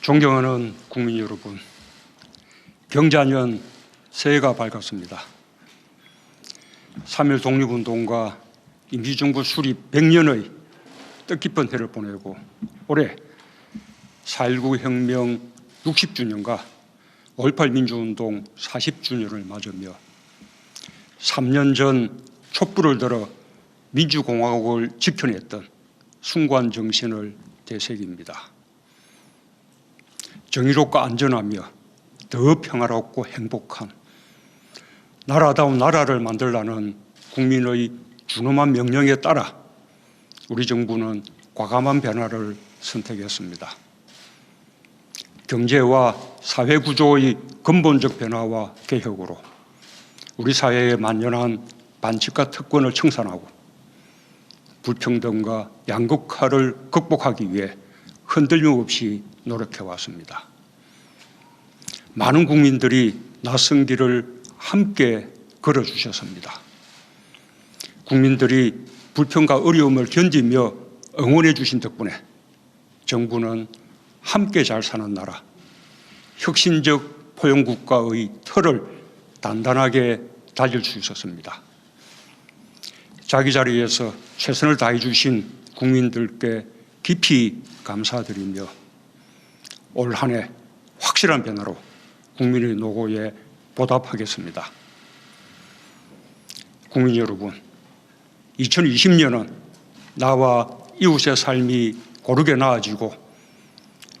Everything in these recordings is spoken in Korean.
존경하는 국민 여러분, 경자년 새해가 밝았습니다. 3.1 독립운동과 임시정부 수립 100년의 뜻깊은 해를 보내고 올해 4.19 혁명 60주년과 5.18 민주운동 40주년을 맞으며 3년 전 촛불을 들어 민주공화국을 지켜냈던 순관 정신을 되새깁니다. 정의롭고 안전하며 더 평화롭고 행복한 나라다운 나라를 만들라는 국민의 준엄한 명령에 따라 우리 정부는 과감한 변화를 선택했습니다. 경제와 사회 구조의 근본적 변화와 개혁으로 우리 사회에 만연한 반칙과 특권을 청산하고 불평등과 양극화를 극복하기 위해 흔들림 없이 노력해 왔습니다. 많은 국민들이 낯선 길을 함께 걸어 주셨습니다. 국민들이 불평과 어려움을 견디며 응원해 주신 덕분에 정부는 함께 잘 사는 나라, 혁신적 포용 국가의 틀을 단단하게 다질 수 있었습니다. 자기 자리에서 최선을 다해 주신 국민들께 깊이 감사드리며 올 한 해 확실한 변화로 국민의 노고에 보답하겠습니다. 국민 여러분, 2020년은 나와 이웃의 삶이 고르게 나아지고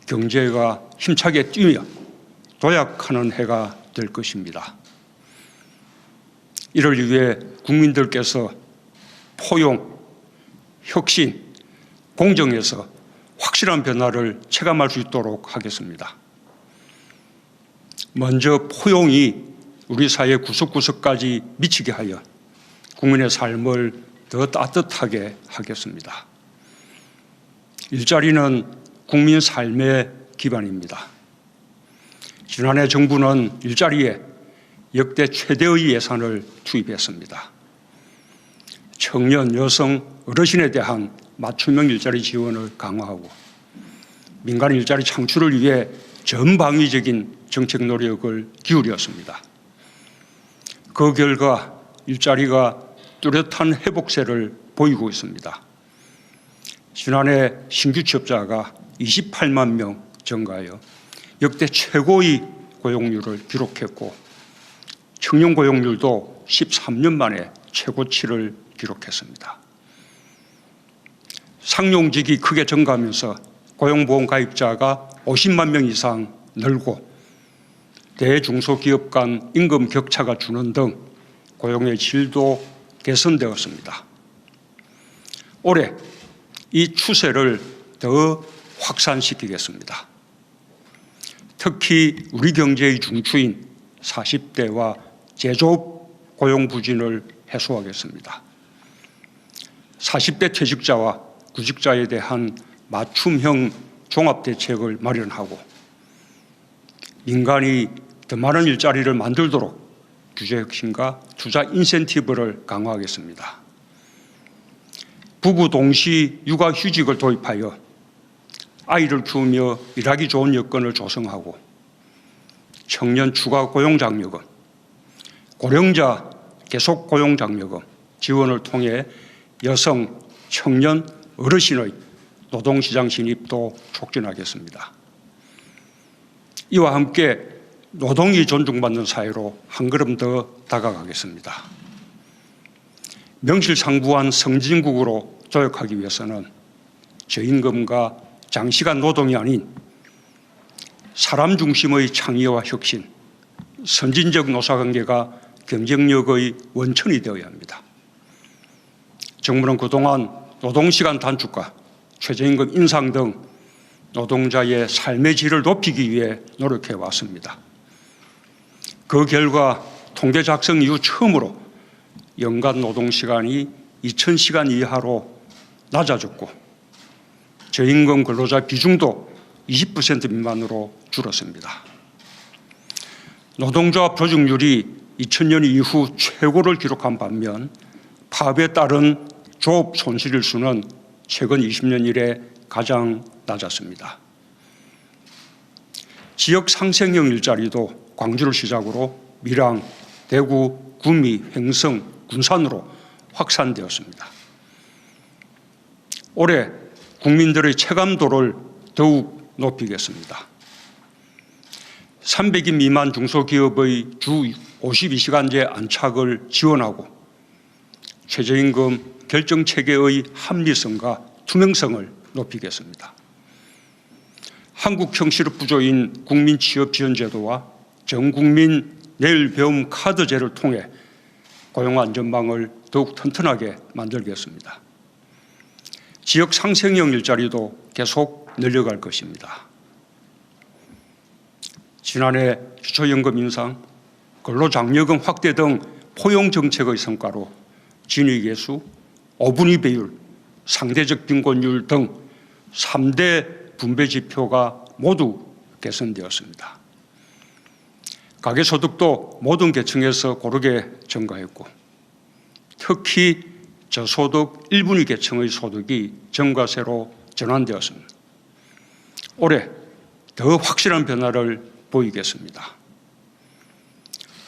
경제가 힘차게 뛰며 도약하는 해가 될 것입니다. 이를 위해 국민들께서 포용, 혁신, 공정에서 확실한 변화를 체감할 수 있도록 하겠습니다. 먼저 포용이 우리 사회 구석구석까지 미치게 하여 국민의 삶을 더 따뜻하게 하겠습니다. 일자리는 국민 삶의 기반입니다. 지난해 정부는 일자리에 역대 최대의 예산을 투입했습니다. 청년, 여성, 어르신에 대한 맞춤형 일자리 지원을 강화하고 민간 일자리 창출을 위해 전방위적인 정책 노력을 기울였습니다. 그 결과 일자리가 뚜렷한 회복세를 보이고 있습니다. 지난해 신규 취업자가 28만 명 증가하여 역대 최고의 고용률을 기록했고 청년 고용률도 13년 만에 최고치를 기록했습니다. 상용직이 크게 증가하면서 고용보험 가입자가 50만 명 이상 늘고 대중소기업 간 임금 격차가 주는 등 고용의 질도 개선되었습니다. 올해 이 추세를 더 확산시키겠습니다. 특히 우리 경제의 중추인 40대와 제조업 고용 부진을 해소하겠습니다. 40대 퇴직자와 구직자에 대한 맞춤형 종합 대책을 마련하고 민간이 더 많은 일자리를 만들도록 규제 혁신과 투자 인센티브를 강화하겠습니다. 부부 동시 육아 휴직을 도입하여 아이를 키우며 일하기 좋은 여건을 조성하고 청년 추가 고용 장려금, 고령자 계속 고용 장려금 지원을 통해 여성, 청년, 어르신의 노동시장 진입도 촉진하겠습니다. 이와 함께 노동이 존중받는 사회로 한 걸음 더 다가가겠습니다. 명실상부한 성진국으로 도약하기 위해서는 저임금과 장시간 노동이 아닌 사람 중심의 창의와 혁신, 선진적 노사관계가 경쟁력의 원천이 되어야 합니다. 정부는 그동안 노동시간 단축과 최저임금 인상 등 노동자의 삶의 질을 높이기 위해 노력해 왔습니다. 그 결과 통계 작성 이후 처음으로 연간 노동시간이 2,000시간 이하로 낮아졌고 저임금 근로자 비중도 20% 미만으로 줄었습니다. 노동조합 조직률이 2000년 이후 최고를 기록한 반면 파업에 따른 조업 손실일 수는 최근 20년 이래 가장 낮았습니다. 지역 상생형 일자리도 광주를 시작으로 밀양, 대구, 구미, 횡성, 군산으로 확산되었습니다. 올해 국민들의 체감도를 더욱 높이겠습니다. 300인 미만 중소기업의 주 52시간제 안착을 지원하고 최저임금 결정 체계의 합리성과 투명성을 높이겠습니다. 한국 형식의 부조인 국민 취업 지원 제도와 전 국민 내일 배움 카드제를 통해 고용 안전망을 더욱 튼튼하게 만들겠습니다. 지역 상생형 일자리도 계속 늘려갈 것입니다. 지난해 기초연금 인상, 근로장려금 확대 등 포용 정책의 성과로 진위계수, 어분위 배율, 상대적 빈곤율 등 3대 분배 지표가 모두 개선되었습니다. 가계소득도 모든 계층에서 고르게 증가했고 특히 저소득 1분위 계층의 소득이 증가세로 전환되었습니다. 올해 더 확실한 변화를 보이겠습니다.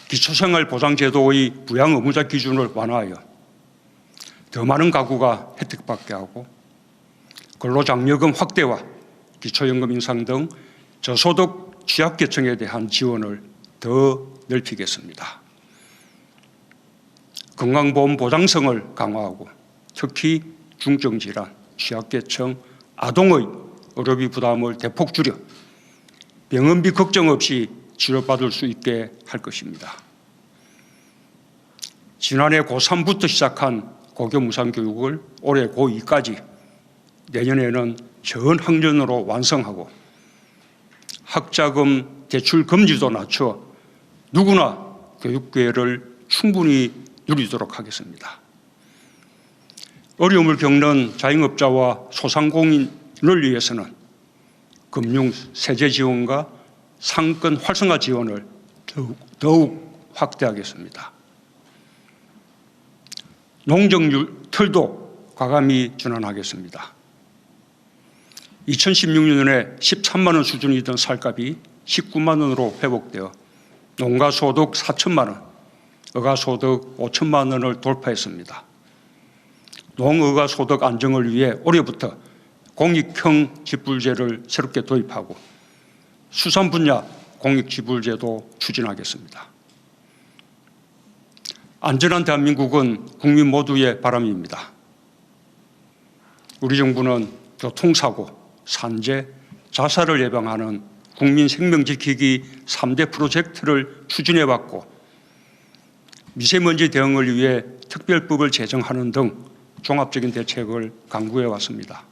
기초생활보장제도의 부양 의무자 기준을 완화하여 더 많은 가구가 혜택받게 하고 근로장려금 확대와 기초연금 인상 등 저소득 취약계층에 대한 지원을 더 넓히겠습니다. 건강보험 보장성을 강화하고 특히 중증질환, 취약계층, 아동의 의료비 부담을 대폭 줄여 병원비 걱정 없이 치료받을 수 있게 할 것입니다. 지난해 고3부터 시작한 고교 무상 교육을 올해 고2까지 내년에는 전 학년으로 완성하고 학자금 대출 금지도 낮춰 누구나 교육 기회를 충분히 누리도록 하겠습니다. 어려움을 겪는 자영업자와 소상공인을 위해서는 금융 세제 지원과 상권 활성화 지원을 더욱, 더욱 확대하겠습니다. 농정률 틀도 과감히 전환하겠습니다. 2016년에 13만 원 수준이던 쌀값이 19만 원으로 회복되어 농가 소득 4천만 원, 어가 소득 5천만 원을 돌파했습니다. 농어가 소득 안정을 위해 올해부터 공익형 지불제를 새롭게 도입하고 수산 분야 공익지불제도 추진하겠습니다. 안전한 대한민국은 국민 모두의 바람입니다. 우리 정부는 교통사고, 산재, 자살을 예방하는 국민 생명 지키기 3대 프로젝트를 추진해 왔고 미세먼지 대응을 위해 특별법을 제정하는 등 종합적인 대책을 강구해 왔습니다.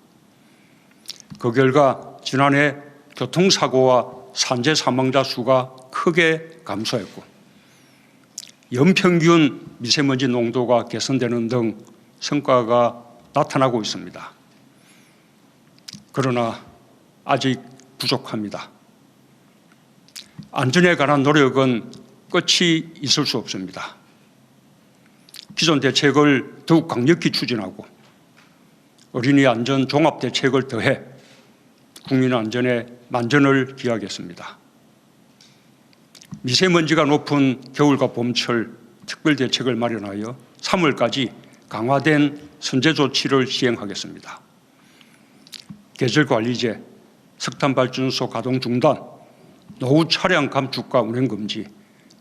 그 결과 지난해 교통사고와 산재 사망자 수가 크게 감소했고 연평균 미세먼지 농도가 개선되는 등 성과가 나타나고 있습니다. 그러나 아직 부족합니다. 안전에 관한 노력은 끝이 있을 수 없습니다. 기존 대책을 더욱 강력히 추진하고 어린이 안전 종합 대책을 더해 국민 안전에 만전을 기하겠습니다. 미세먼지가 높은 겨울과 봄철 특별 대책을 마련하여 3월까지 강화된 선제 조치를 시행하겠습니다. 계절 관리제, 석탄 발전소 가동 중단, 노후 차량 감축과 운행 금지,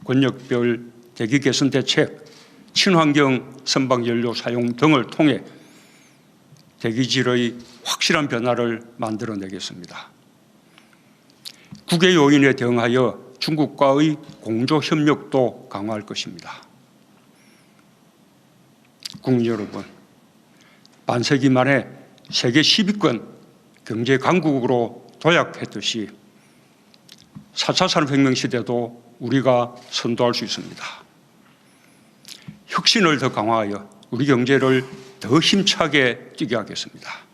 권역별 대기 개선 대책, 친환경 선박 연료 사용 등을 통해 대기질의 확실한 변화를 만들어내겠습니다. 국외 요인에 대응하여 중국과의 공조 협력도 강화할 것입니다. 국민 여러분, 반세기 만에 세계 10위권 경제 강국으로 도약했듯이 4차 산업혁명 시대도 우리가 선도할 수 있습니다. 혁신을 더 강화하여 우리 경제를 더 힘차게 뛰게 하겠습니다.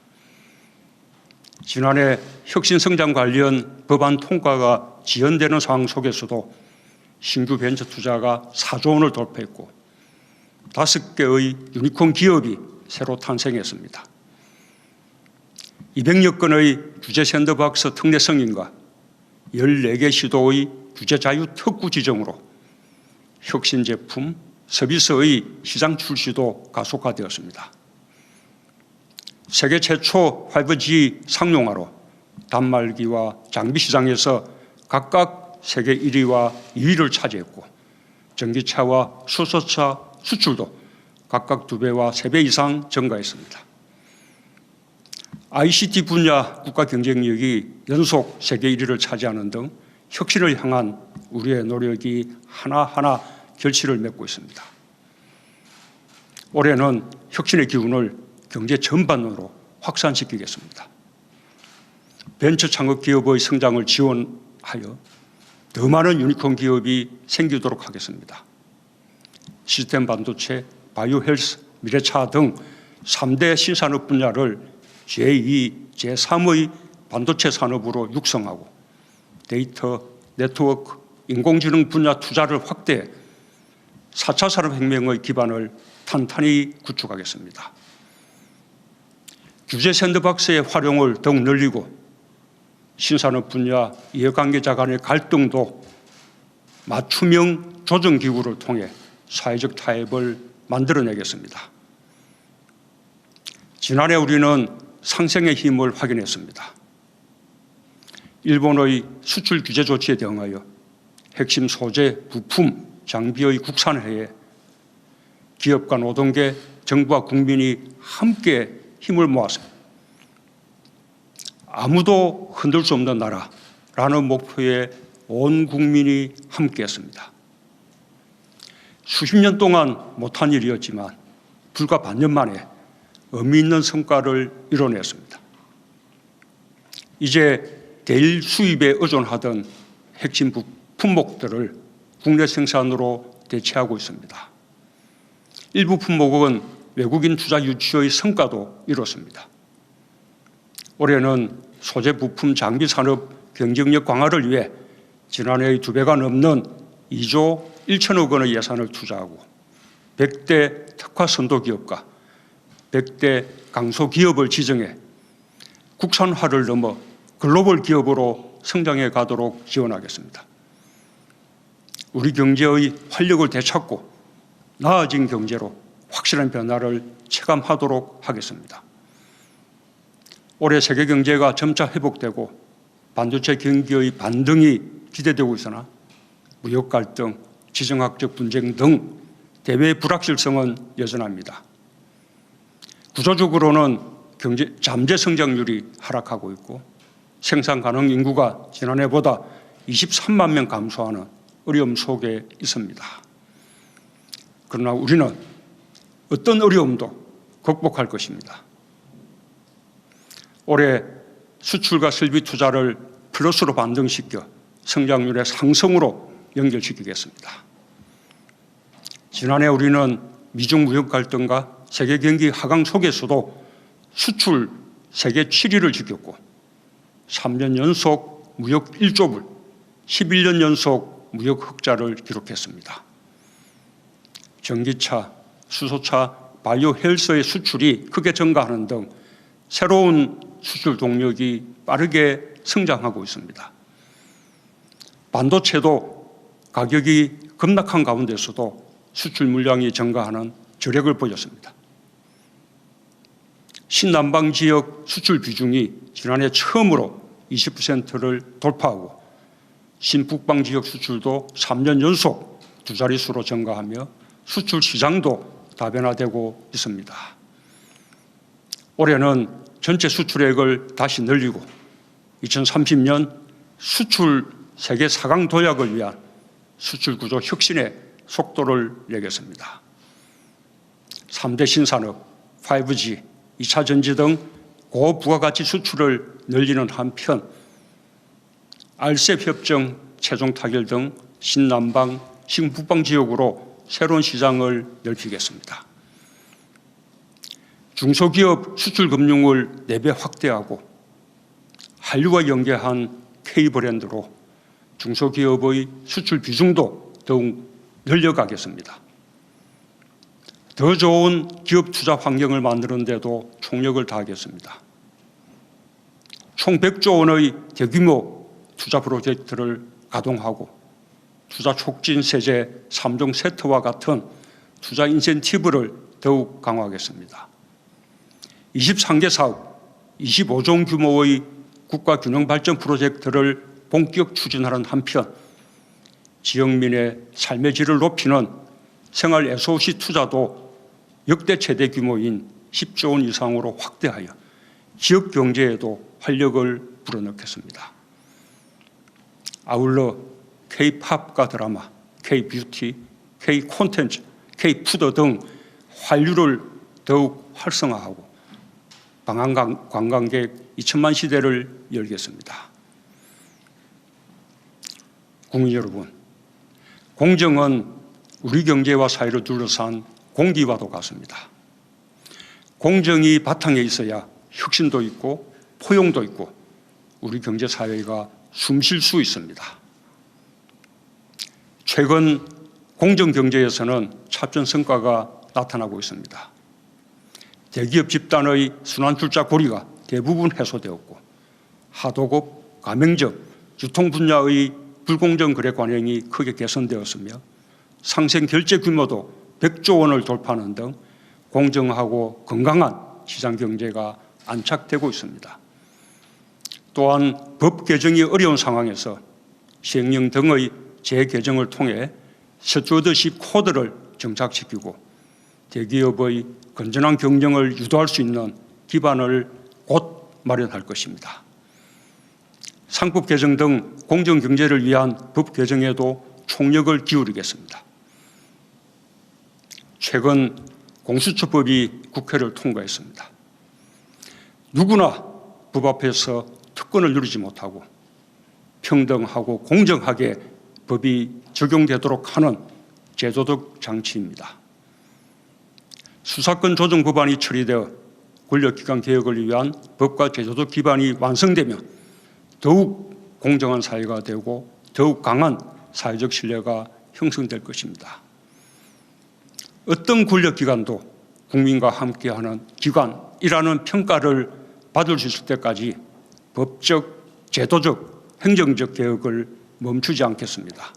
지난해 혁신 성장 관련 법안 통과가 지연되는 상황 속에서도 신규 벤처 투자가 4조 원을 돌파했고 다섯 개의 유니콘 기업이 새로 탄생했습니다. 200여 건의 주제 샌드박스 특례 승인과 14개 시도의 규제 자유 특구 지정으로 혁신 제품, 서비스의 시장 출시도 가속화되었습니다. 세계 최초 5G 상용화로 단말기와 장비 시장에서 각각 세계 1위와 2위를 차지했고 전기차와 수소차 수출도 각각 두 배와 세배 이상 증가했습니다. ICT 분야 국가 경쟁력이 연속 세계 1위를 차지하는 등 혁신을 향한 우리의 노력이 하나하나 결실을 맺고 있습니다. 올해는 혁신의 기운을 경제 전반으로 확산시키겠습니다. 벤처 창업 기업의 성장을 지원하여 더 많은 유니콘 기업이 생기도록 하겠습니다. 시스템 반도체, 바이오 헬스, 미래차 등 3대 신산업 분야를 제2, 제3의 반도체 산업으로 육성하고 데이터, 네트워크, 인공지능 분야 투자를 확대해 4차 산업혁명의 기반을 탄탄히 구축하겠습니다. 규제 샌드박스의 활용을 더욱 늘리고 신산업 분야 이해관계자 간의 갈등도 맞춤형 조정기구를 통해 사회적 타협을 만들어내겠습니다. 지난해 우리는 상생의 힘을 확인했습니다. 일본의 수출 규제 조치에 대응하여 핵심 소재, 부품, 장비의 국산화에 기업과 노동계, 정부와 국민이 함께 힘을 모았습니다. 아무도 흔들 수 없는 나라라는 목표에 온 국민이 함께했습니다. 수십 년 동안 못한 일이었지만 불과 반년 만에 의미 있는 성과를 이뤄냈습니다. 이제 대일 수입에 의존하던 핵심 품목들을 국내 생산으로 대체하고 있습니다. 일부 품목은 외국인 투자 유치의 성과도 이뤘습니다. 올해는 소재 부품 장비 산업 경쟁력 강화를 위해 지난해의 두 배가 넘는 2조 1천억 원의 예산을 투자하고 100대 특화 선도 기업과 100대 강소 기업을 지정해 국산화를 넘어 글로벌 기업으로 성장해 가도록 지원하겠습니다. 우리 경제의 활력을 되찾고 나아진 경제로 확실한 변화를 체감하도록 하겠습니다. 올해 세계 경제가 점차 회복되고 반도체 경기의 반등이 기대되고 있으나 무역 갈등, 지정학적 분쟁 등 대외 불확실성은 여전합니다. 구조적으로는 경제 잠재 성장률이 하락하고 있고 생산 가능 인구가 지난해보다 23만 명 감소하는 어려움 속에 있습니다. 그러나 우리는 어떤 어려움도 극복할 것입니다. 올해 수출과 설비 투자를 플러스로 반등시켜 성장률의 상승으로 연결시키겠습니다. 지난해 우리는 미중 무역 갈등과 세계 경기 하강 속에서도 수출 세계 7위를 지켰고 3년 연속 무역 1조 불, 11년 연속 무역 흑자를 기록했습니다. 전기차, 수소차, 바이오 헬스의 수출이 크게 증가하는 등 새로운 수출 동력이 빠르게 성장하고 있습니다. 반도체도 가격이 급락한 가운데서도 수출 물량이 증가하는 저력을 보였습니다. 신남방 지역 수출 비중이 지난해 처음으로 20%를 돌파하고 신북방 지역 수출도 3년 연속 두 자릿수로 증가하며 수출 시장도 다변화되고 있습니다. 올해는 전체 수출액을 다시 늘리고 2030년 수출 세계 4강 도약을 위한 수출 구조 혁신의 속도를 내겠습니다. 3대 신산업, 5G, 2차 전지 등 고부가가치 수출을 늘리는 한편 알셉 협정, 최종 타결 등 신남방, 신북방 지역으로 새로운 시장을 넓히겠습니다. 중소기업 수출 금융을 4배 확대하고 한류와 연계한 K 브랜드로 중소기업의 수출 비중도 더욱 늘려가겠습니다. 더 좋은 기업 투자 환경을 만드는 데도 총력을 다하겠습니다. 총 100조 원의 대규모 투자 프로젝트를 가동하고 투자 촉진 세제 3종 세트와 같은 투자 인센티브를 더욱 강화하겠습니다. 23개 사업, 25종 규모의 국가 균형 발전 프로젝트를 본격 추진하는 한편 지역민의 삶의 질을 높이는 생활 SOC 투자도 역대 최대 규모인 10조 원 이상으로 확대하여 지역 경제에도 활력을 불어넣겠습니다. 아울러 K-팝과 드라마, K-뷰티, K-콘텐츠, K-푸드 등 환류를 더욱 활성화하고 방한 관광객 2천만 시대를 열겠습니다. 국민 여러분, 공정은 우리 경제와 사회를 둘러싼 공기와도 같습니다. 공정이 바탕에 있어야 혁신도 있고 포용도 있고 우리 경제 사회가 숨 쉴 수 있습니다. 최근 공정 경제에서는 차별 성과가 나타나고 있습니다. 대기업 집단의 순환 출자 고리가 대부분 해소되었고 하도급, 가맹점, 유통 분야의 불공정 거래 관행이 크게 개선되었으며 상생 결제 규모도 100조 원을 돌파하는 등 공정하고 건강한 시장 경제가 안착되고 있습니다. 또한 법 개정이 어려운 상황에서 시행령 등의 재개정을 통해 스튜어드십 코드를 정착시키고 대기업의 건전한 경영을 유도할 수 있는 기반을 곧 마련할 것입니다. 상법 개정 등 공정 경제를 위한 법 개정에도 총력을 기울이겠습니다. 최근 공수처법이 국회를 통과했습니다. 누구나 법 앞에서 특권을 누리지 못하고 평등하고 공정하게 법이 적용되도록 하는 제도적 장치입니다. 수사권 조정 법안이 처리되어 권력기관 개혁을 위한 법과 제도적 기반이 완성되면 더욱 공정한 사회가 되고 더욱 강한 사회적 신뢰가 형성될 것입니다. 어떤 권력기관도 국민과 함께하는 기관이라는 평가를 받을 수 있을 때까지 법적, 제도적, 행정적 개혁을 멈추지 않겠습니다.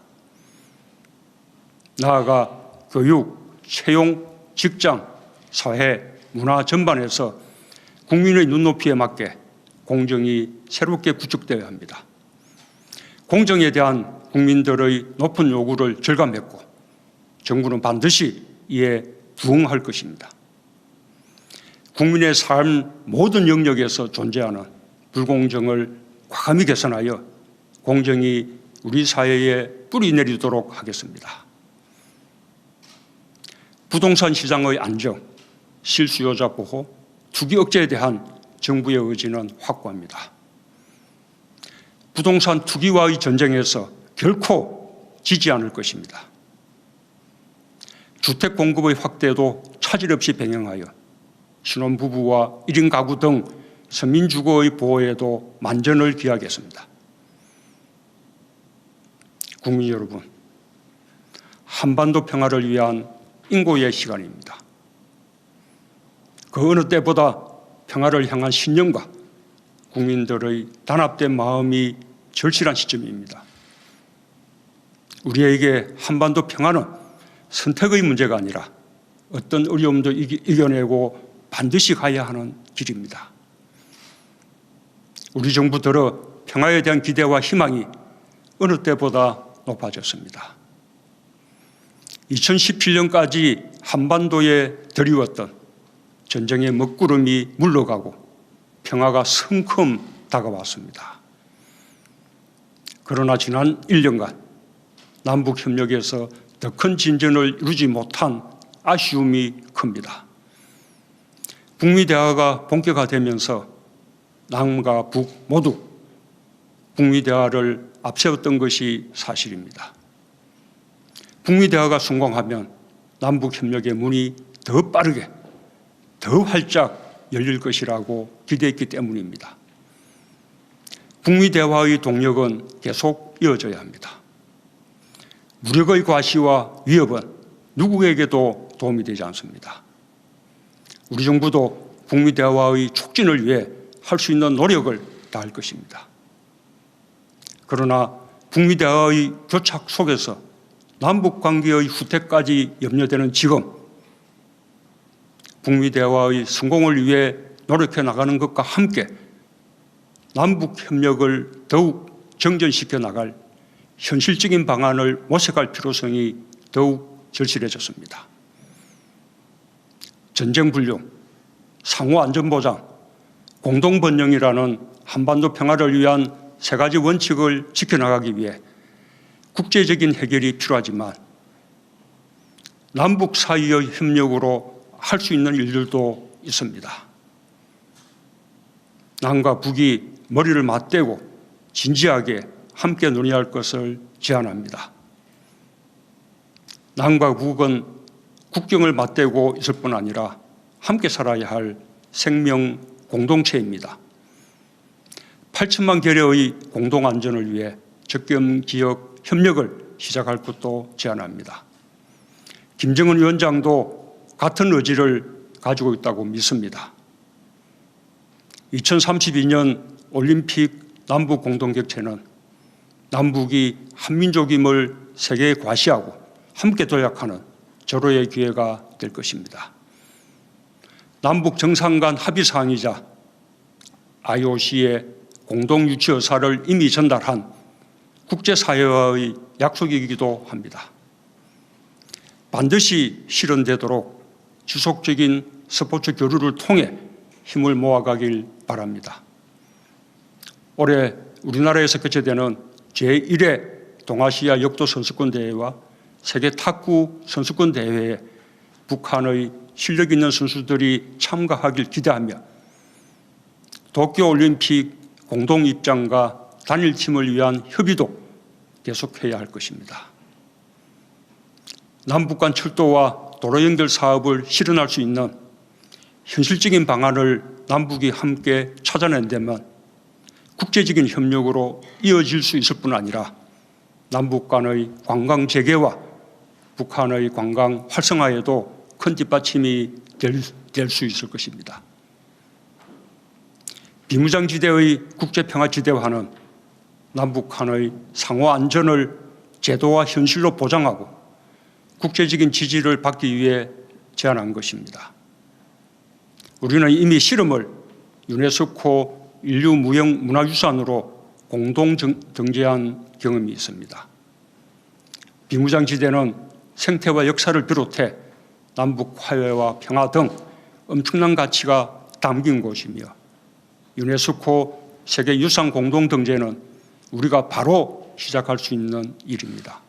나아가 교육, 채용, 직장, 사회, 문화 전반에서 국민의 눈높이에 맞게 공정이 새롭게 구축되어야 합니다. 공정에 대한 국민들의 높은 요구를 절감했고 정부는 반드시 이에 부응할 것입니다. 국민의 삶 모든 영역에서 존재하는 불공정을 과감히 개선하여 공정이 우리 사회에 뿌리 내리도록 하겠습니다. 부동산 시장의 안정, 실수요자 보호, 투기 억제에 대한 정부의 의지는 확고합니다. 부동산 투기와의 전쟁에서 결코 지지 않을 것입니다. 주택 공급의 확대도 차질 없이 병행하여 신혼부부와 1인 가구 등 서민주거의 보호에도 만전을 기하겠습니다. 국민 여러분, 한반도 평화를 위한 인고의 시간입니다. 그 어느 때보다 평화를 향한 신념과 국민들의 단합된 마음이 절실한 시점입니다. 우리에게 한반도 평화는 선택의 문제가 아니라 어떤 어려움도 이겨내고 반드시 가야 하는 길입니다. 우리 정부 들어 평화에 대한 기대와 희망이 어느 때보다 높아졌습니다. 2017년까지 한반도에 드리웠던 전쟁의 먹구름이 물러가고 평화가 성큼 다가왔습니다. 그러나 지난 1년간 남북 협력에서 더 큰 진전을 이루지 못한 아쉬움이 큽니다. 북미 대화가 본격화되면서 남과 북 모두 북미 대화를 앞세웠던 것이 사실입니다. 북미 대화가 성공하면 남북 협력의 문이 더 빠르게 더 활짝 열릴 것이라고 기대했기 때문입니다. 북미 대화의 동력은 계속 이어져야 합니다. 무력의 과시와 위협은 누구에게도 도움이 되지 않습니다. 우리 정부도 북미 대화의 촉진을 위해 할 수 있는 노력을 다할 것입니다. 그러나 북미 대화의 교착 속에서 남북 관계의 후퇴까지 염려되는 지금 북미 대화의 성공을 위해 노력해 나가는 것과 함께 남북 협력을 더욱 정전시켜 나갈 현실적인 방안을 모색할 필요성이 더욱 절실해졌습니다. 전쟁 불능, 상호 안전 보장, 공동 번영이라는 한반도 평화를 위한 세 가지 원칙을 지켜나가기 위해 국제적인 해결이 필요하지만 남북 사이의 협력으로 할 수 있는 일들도 있습니다. 남과 북이 머리를 맞대고 진지하게 함께 논의할 것을 제안합니다. 남과 북은 국경을 맞대고 있을 뿐 아니라 함께 살아야 할 생명 공동체입니다. 8천만 개려의 공동 안전을 위해 적경 지역 협력을 시작할 것도 제안합니다. 김정은 위원장도 같은 의지를 가지고 있다고 믿습니다. 2032년 올림픽 남북 공동격체는 남북이 한민족임을 세계에 과시하고 함께 도약하는 절호의 기회가 될 것입니다. 남북 정상 간 합의 사항이자 IOC의 공동 유치 의사를 이미 전달한 국제사회와의 약속이기도 합니다. 반드시 실현되도록 지속적인 스포츠 교류를 통해 힘을 모아가길 바랍니다. 올해 우리나라에서 개최되는 제1회 동아시아 역도 선수권 대회와 세계 탁구 선수권 대회에 북한의 실력 있는 선수들이 참가하길 기대하며 도쿄 올림픽 공동 입장과 단일팀을 위한 협의도 계속해야 할 것입니다. 남북 간 철도와 도로 연결 사업을 실현할 수 있는 현실적인 방안을 남북이 함께 찾아낸다면 국제적인 협력으로 이어질 수 있을 뿐 아니라 남북 간의 관광 재개와 북한의 관광 활성화에도 큰 뒷받침이 될 수 있을 것입니다. 비무장지대의 국제평화지대화는 남북 한의 상호 안전을 제도와 현실로 보장하고 국제적인 지지를 받기 위해 제안한 것입니다. 우리는 이미 실험을 유네스코 인류 무형 문화유산으로 공동 등재한 경험이 있습니다. 비무장지대는 생태와 역사를 비롯해 남북 화해와 평화 등 엄청난 가치가 담긴 곳이며 유네스코 세계 유산 공동 등재는 우리가 바로 시작할 수 있는 일입니다.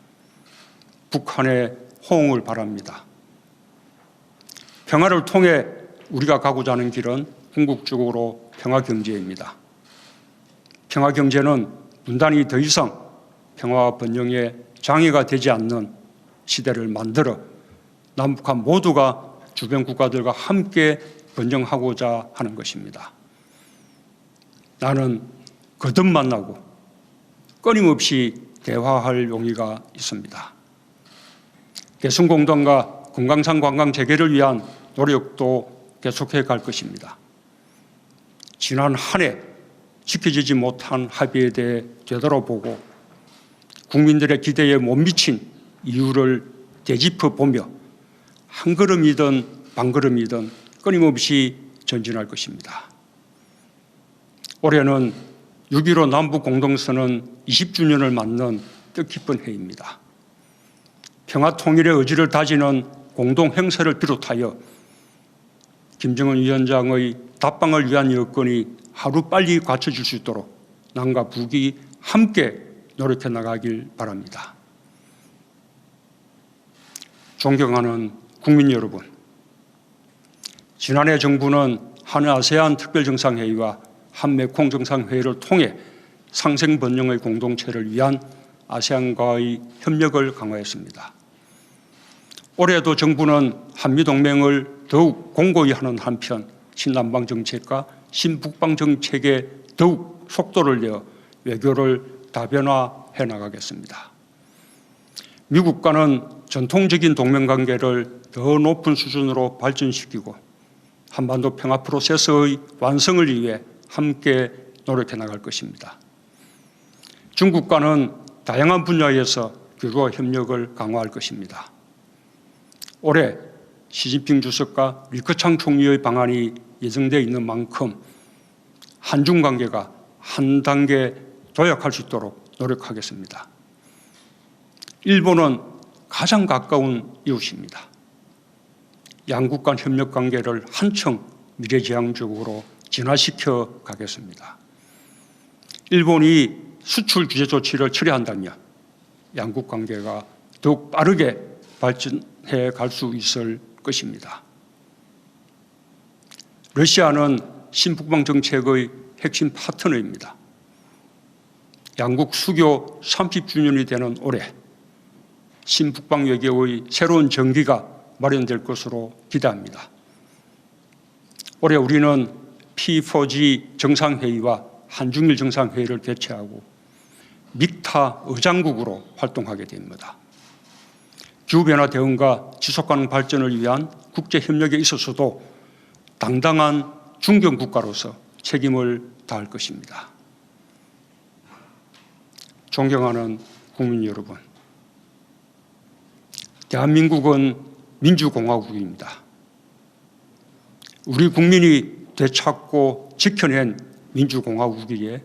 북한의 호응을 바랍니다. 평화를 통해 우리가 가고자 하는 길은 궁극적으로 평화 경제입니다. 평화 경제는 분단이 더 이상 평화와 번영에 장애가 되지 않는 시대를 만들어 남북한 모두가 주변 국가들과 함께 번영하고자 하는 것입니다. 나는 거듭 만나고 끊임없이 대화할 용의가 있습니다. 개성공단과 금강산 관광 재개를 위한 노력도 계속해 갈 것입니다. 지난 한 해 지켜지지 못한 합의에 대해 되돌아보고 국민들의 기대에 못 미친 이유를 되짚어 보며 한 걸음이든 반 걸음이든 끊임없이 전진할 것입니다. 올해는 6.15 남북 공동선언 20주년을 맞는 뜻깊은 해입니다. 평화 통일의 의지를 다지는 공동 행사를 비롯하여 김정은 위원장의 답방을 위한 여건이 하루 빨리 갖춰질 수 있도록 남과 북이 함께 노력해 나가길 바랍니다. 존경하는 국민 여러분, 지난해 정부는 한 아세안 특별정상회의와 한메콩 정상회의를 통해 상생 번영의 공동체를 위한 아세안과의 협력을 강화했습니다. 올해도 정부는 한미동맹을 더욱 공고히 하는 한편 신남방 정책과 신북방 정책에 더욱 속도를 내어 외교를 다변화해 나가겠습니다. 미국과는 전통적인 동맹관계를 더 높은 수준으로 발전시키고 한반도 평화 프로세스의 완성을 위해 함께 노력해 나갈 것입니다. 중국과는 다양한 분야에서 교류와 협력을 강화할 것입니다. 올해 시진핑 주석과 리커창 총리의 방안이 예정되어 있는 만큼 한중 관계가 한 단계 도약할 수 있도록 노력하겠습니다. 일본은 가장 가까운 이웃입니다. 양국 간 협력 관계를 한층 미래지향적으로 진화시켜 가겠습니다. 일본이 수출 규제 조치를 철회한다면 양국 관계가 더욱 빠르게 발전해 갈 수 있을 것입니다. 러시아는 신북방 정책의 핵심 파트너입니다. 양국 수교 30주년이 되는 올해 신북방 외교의 새로운 전기가 마련될 것으로 기대합니다. 올해 우리는 P4G 정상회의와 한중일 정상회의를 개최하고 믹타 의장국으로 활동하게 됩니다. 기후변화 대응과 지속가능 발전을 위한 국제협력에 있어서도 당당한 중견 국가로서 책임을 다할 것입니다. 존경하는 국민 여러분, 대한민국은 민주공화국입니다. 우리 국민이 되찾고 지켜낸 민주공화국이기에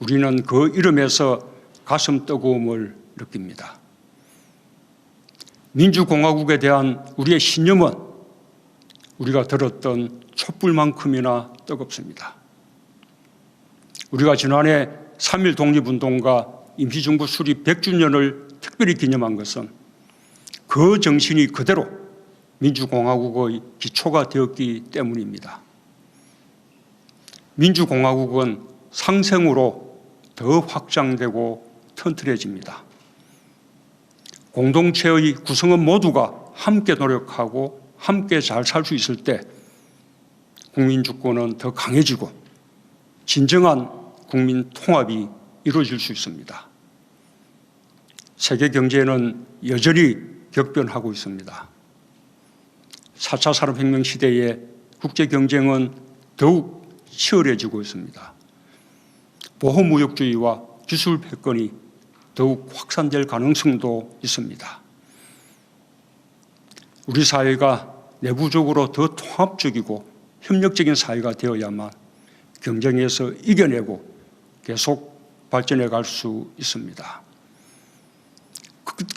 우리는 그 이름에서 가슴 뜨거움을 느낍니다. 민주공화국에 대한 우리의 신념은 우리가 들었던 촛불만큼이나 뜨겁습니다. 우리가 지난해 3.1 독립운동과 임시정부 수립 100주년을 특별히 기념한 것은 그 정신이 그대로 민주공화국의 기초가 되었기 때문입니다. 민주공화국은 상생으로 더 확장되고 튼튼해집니다. 공동체의 구성원 모두가 함께 노력하고 함께 잘 살 수 있을 때 국민 주권은 더 강해지고 진정한 국민 통합이 이루어질 수 있습니다. 세계 경제는 여전히 격변하고 있습니다. 4차 산업혁명 시대에 국제 경쟁은 더욱 치열해지고 있습니다. 보호무역주의와 기술 패권이 더욱 확산될 가능성도 있습니다. 우리 사회가 내부적으로 더 통합적이고 협력적인 사회가 되어야만 경쟁에서 이겨내고 계속 발전해 갈 수 있습니다.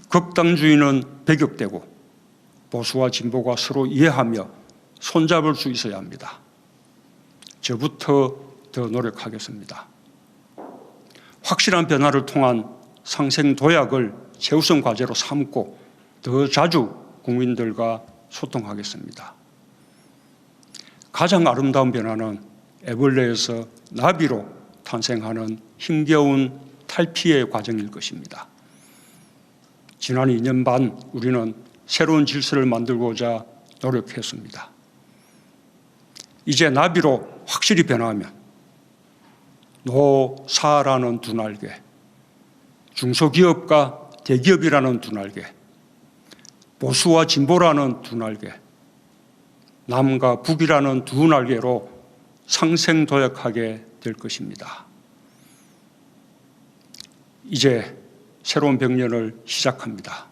극단주의는 배격되고 보수와 진보가 서로 이해하며 손잡을 수 있어야 합니다. 저부터 더 노력하겠습니다. 확실한 변화를 통한 상생 도약을 최우선 과제로 삼고 더 자주 국민들과 소통하겠습니다. 가장 아름다운 변화는 애벌레에서 나비로 탄생하는 힘겨운 탈피의 과정일 것입니다. 지난 2년 반 우리는 새로운 질서를 만들고자 노력했습니다. 이제 나비로 확실히 변화하면 노사라는 두 날개, 중소기업과 대기업이라는 두 날개, 보수와 진보라는 두 날개, 남과 북이라는 두 날개로 상생도약하게 될 것입니다. 이제 새로운 백년을 시작합니다.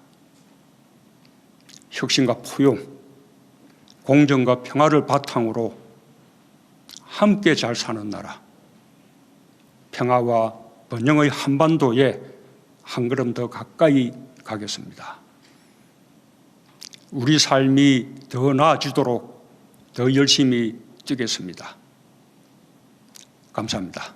혁신과 포용, 공정과 평화를 바탕으로 함께 잘 사는 나라, 평화와 번영의 한반도에 한 걸음 더 가까이 가겠습니다. 우리 삶이 더 나아지도록 더 열심히 뛰겠습니다. 감사합니다.